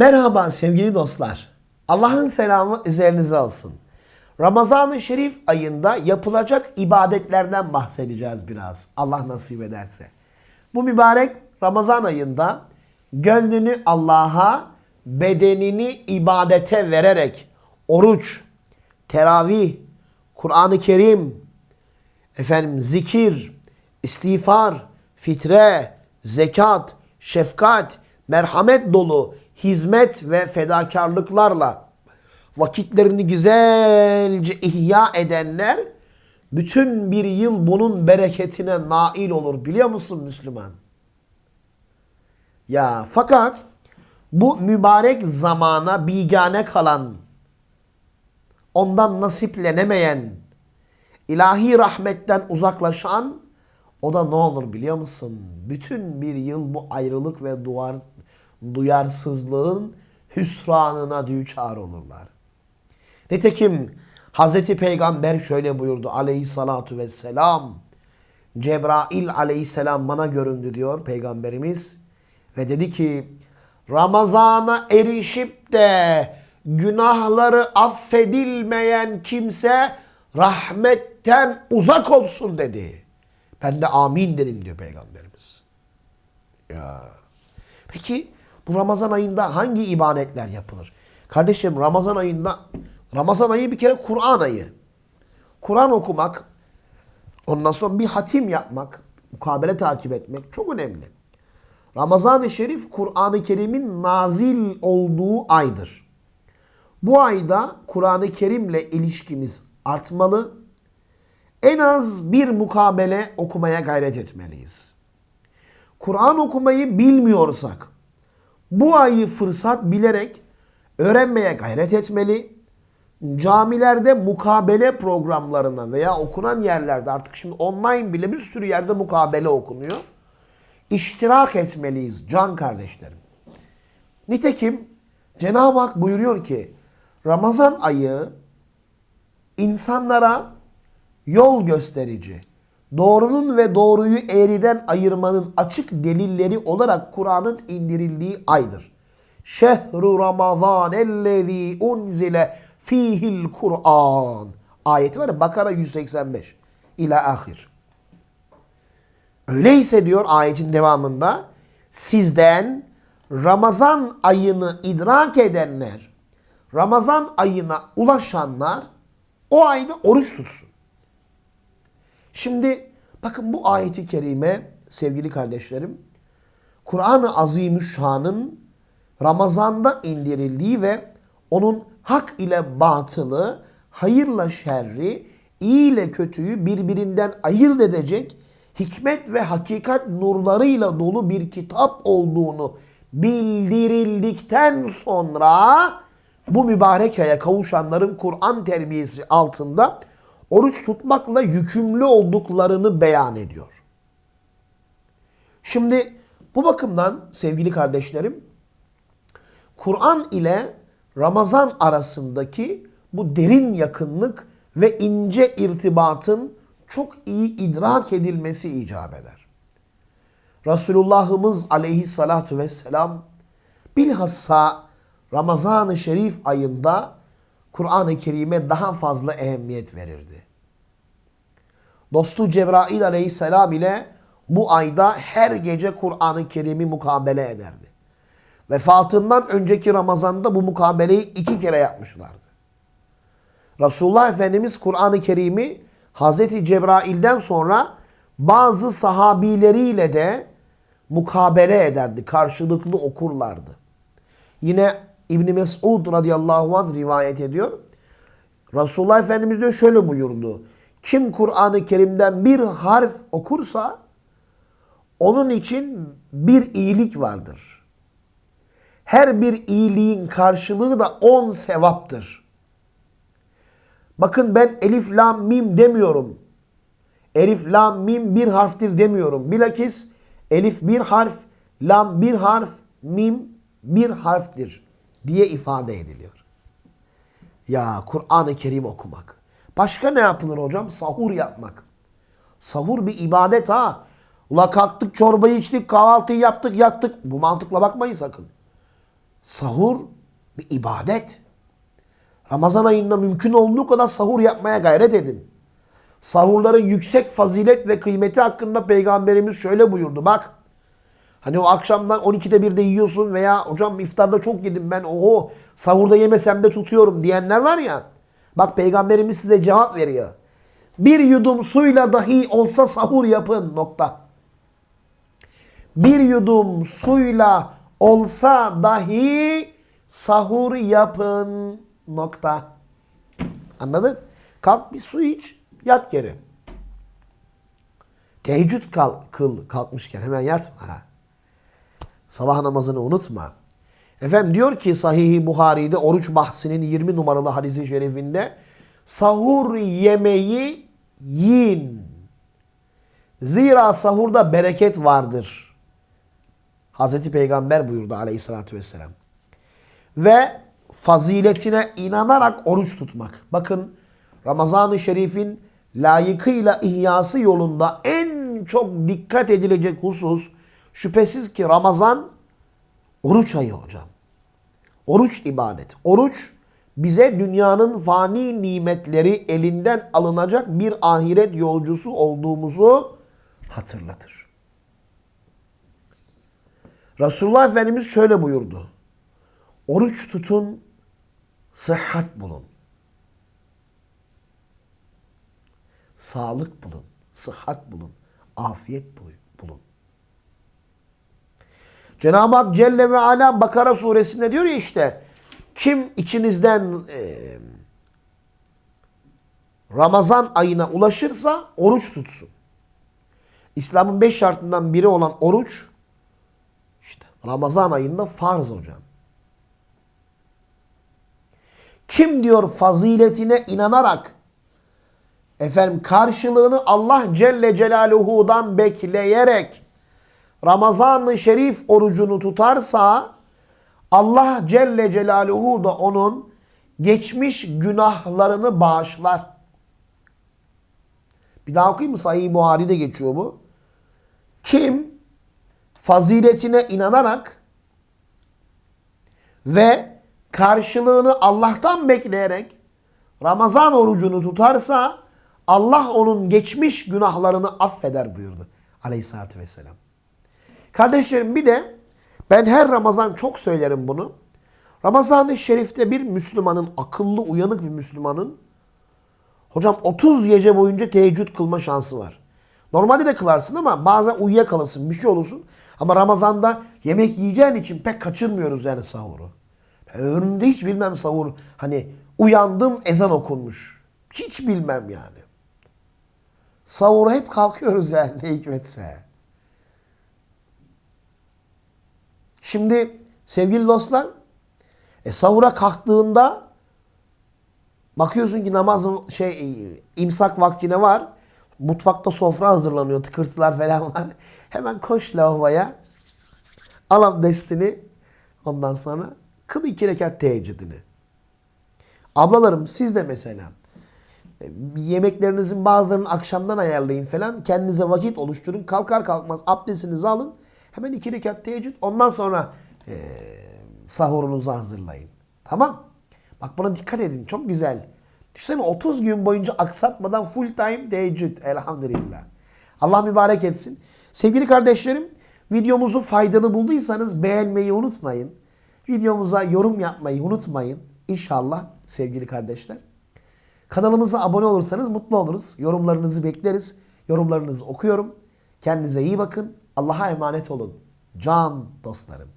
Merhaba sevgili dostlar. Allah'ın selamı üzerinize olsun. Ramazan-ı Şerif ayında yapılacak ibadetlerden bahsedeceğiz biraz. Allah nasip ederse. Bu mübarek Ramazan ayında gönlünü Allah'a, bedenini ibadete vererek oruç, teravih, Kur'an-ı Kerim, efendim zikir, istiğfar, fitre, zekat, şefkat, merhamet dolu hizmet ve fedakarlıklarla vakitlerini güzelce ihya edenler bütün bir yıl bunun bereketine nail olur biliyor musun Müslüman? Ya fakat bu mübarek zamana bigane kalan, ondan nasiplenemeyen, ilahi rahmetten uzaklaşan o da ne olur biliyor musun? Bütün bir yıl bu ayrılık ve duvar, duyarsızlığın hüsranına düçar olurlar. Nitekim Hazreti Peygamber şöyle buyurdu aleyhissalatu vesselam. Cebrail aleyhisselam bana göründü diyor Peygamberimiz. Ve dedi ki Ramazana erişip de günahları affedilmeyen kimse rahmetten uzak olsun dedi. Ben de amin dedim diyor Peygamberimiz. Ya. Peki bu Ramazan ayında hangi ibadetler yapılır? Kardeşim Ramazan ayında Ramazan ayı bir kere Kur'an ayı. Kur'an okumak, ondan sonra bir hatim yapmak, mukabele takip etmek çok önemli. Ramazan-ı Şerif Kur'an-ı Kerim'in nazil olduğu aydır. Bu ayda Kur'an-ı Kerim'le ilişkimiz artmalı. En az bir mukabele okumaya gayret etmeliyiz. Kur'an okumayı bilmiyorsak bu ayı fırsat bilerek öğrenmeye gayret etmeli. Camilerde mukabele programlarına veya okunan yerlerde artık şimdi online bile bir sürü yerde mukabele okunuyor. İştirak etmeliyiz can kardeşlerim. Nitekim Cenab-ı Hak buyuruyor ki Ramazan ayı insanlara yol gösterici, doğrunun ve doğruyu eğriden ayırmanın açık delilleri olarak Kur'an'ın indirildiği aydır. Şehru Ramazan ellezî unzile fihil Kur'an. Ayeti var ya Bakara 185 ila ahir. Öyleyse diyor ayetin devamında sizden Ramazan ayını idrak edenler, Ramazan ayına ulaşanlar o ayda oruç tutsun. Şimdi bakın bu ayeti kerime sevgili kardeşlerim Kur'an-ı Azimüşşan'ın Ramazan'da indirildiği ve onun hak ile batılı, hayırla şerri, iyi ile kötüyü birbirinden ayırt edecek hikmet ve hakikat nurlarıyla dolu bir kitap olduğunu bildirildikten sonra bu mübarek aya kavuşanların Kur'an terbiyesi altında oruç tutmakla yükümlü olduklarını beyan ediyor. Şimdi bu bakımdan sevgili kardeşlerim Kur'an ile Ramazan arasındaki bu derin yakınlık ve ince irtibatın çok iyi idrak edilmesi icap eder. Resulullah'ımız aleyhissalatu vesselam bilhassa Ramazan-ı Şerif ayında Kur'an-ı Kerim'e daha fazla ehemmiyet verirdi. Dostu Cebrail aleyhisselam ile bu ayda her gece Kur'an-ı Kerim'i mukabele ederdi. Vefatından önceki Ramazan'da bu mukabeleyi iki kere yapmışlardı. Resulullah Efendimiz Kur'an-ı Kerim'i Hazreti Cebrail'den sonra bazı sahabileriyle de mukabele ederdi. Karşılıklı okurlardı. Yine İbn Mesud radıyallahu anh rivayet ediyor. Resulullah Efendimiz diyor şöyle buyurdu. Kim Kur'an-ı Kerim'den bir harf okursa onun için bir iyilik vardır. Her bir iyiliğin karşılığı da on sevaptır. Bakın ben elif lam mim demiyorum. Elif lam mim bir harftir demiyorum. Bilakis elif bir harf, lam bir harf, mim bir harftir diye ifade ediliyor. Ya Kur'an-ı Kerim okumak. Başka ne yapılır hocam? Sahur yapmak. Sahur bir ibadet ha. Ula kalktık çorbayı içtik, kahvaltıyı yaptık, yattık. Bu mantıkla bakmayın sakın. Sahur bir ibadet. Ramazan ayında mümkün olduğu kadar sahur yapmaya gayret edin. Sahurların yüksek fazilet ve kıymeti hakkında Peygamberimiz şöyle buyurdu. Bak hani o akşamdan 12'de 1'de yiyorsun veya hocam iftarda çok yedim ben oho sahurda yemesem de tutuyorum diyenler var ya. Bak Peygamberimiz size cevap veriyor. Bir yudum suyla dahi olsa sahur yapın nokta. Bir yudum suyla olsa dahi sahur yapın nokta. Anladın? Kalk bir su iç, yat geri. Teheccüd kal, kıl kalkmışken hemen yatma. ha. Sabah namazını unutma. Efendim diyor ki Sahih-i Buhari'de oruç bahsinin 20 numaralı hadisi şerifinde sahur yemeği yiyin. Zira sahurda bereket vardır. Hazreti Peygamber buyurdu aleyhissalatü vesselam. Ve faziletine inanarak oruç tutmak. Bakın Ramazan-ı Şerif'in layıkıyla ihyası yolunda en çok dikkat edilecek husus şüphesiz ki Ramazan oruç ayı hocam. Oruç ibadet. Oruç bize dünyanın fani nimetleri elinden alınacak bir ahiret yolcusu olduğumuzu hatırlatır. Resulullah Efendimiz şöyle buyurdu. Oruç tutun, sıhhat bulun. Sağlık bulun, sıhhat bulun, afiyet bulun. Cenab-ı Hak Celle ve Ala Bakara suresinde diyor ya işte kim içinizden e, Ramazan ayına ulaşırsa oruç tutsun. İslam'ın beş şartından biri olan oruç işte Ramazan ayında farz hocam. Kim diyor faziletine inanarak efendim karşılığını Allah Celle Celaluhu'dan bekleyerek Ramazan-ı Şerif orucunu tutarsa Allah Celle Celaluhu da onun geçmiş günahlarını bağışlar. Bir daha okuyayım mı? Sahih Buhari'de geçiyor bu. Kim faziletine inanarak ve karşılığını Allah'tan bekleyerek Ramazan orucunu tutarsa Allah onun geçmiş günahlarını affeder buyurdu aleyhissalatü vesselam. Kardeşlerim bir de ben her Ramazan çok söylerim bunu. Ramazan-ı Şerif'te bir Müslümanın, akıllı uyanık bir Müslümanın hocam 30 gece boyunca teheccüd kılma şansı var. Normalde de kılarsın ama bazen uyuyakalırsın, bir şey olursun. Ama Ramazan'da yemek yiyeceğin için pek kaçırmıyoruz yani sahuru. Ben ömrümde hiç bilmem sahur. Hani uyandım ezan okunmuş. Hiç bilmem yani. Sahura hep kalkıyoruz yani ne hikmetse. Şimdi sevgili dostlar e, sahura kalktığında bakıyorsun ki namazın şey imsak vaktine var. Mutfakta sofra hazırlanıyor. Tıkırtılar falan var. Hemen koş lavaboya. Al abdestini. Ondan sonra kıl iki rekat teheccüdünü. Ablalarım siz de mesela e, yemeklerinizin bazılarını akşamdan ayarlayın falan. Kendinize vakit oluşturun. Kalkar kalkmaz abdestinizi alın. Hemen iki rekat teheccüd. Ondan sonra e, sahurunuzu hazırlayın. Tamam. Bak buna dikkat edin. Çok güzel. Düşünsene 30 gün boyunca aksatmadan full time teheccüd. Elhamdülillah. Allah mübarek etsin. Sevgili kardeşlerim videomuzu faydalı bulduysanız beğenmeyi unutmayın. Videomuza yorum yapmayı unutmayın. İnşallah sevgili kardeşler. Kanalımıza abone olursanız mutlu oluruz. Yorumlarınızı bekleriz. Yorumlarınızı okuyorum. Kendinize iyi bakın. Allah'a emanet olun. Can dostlarım.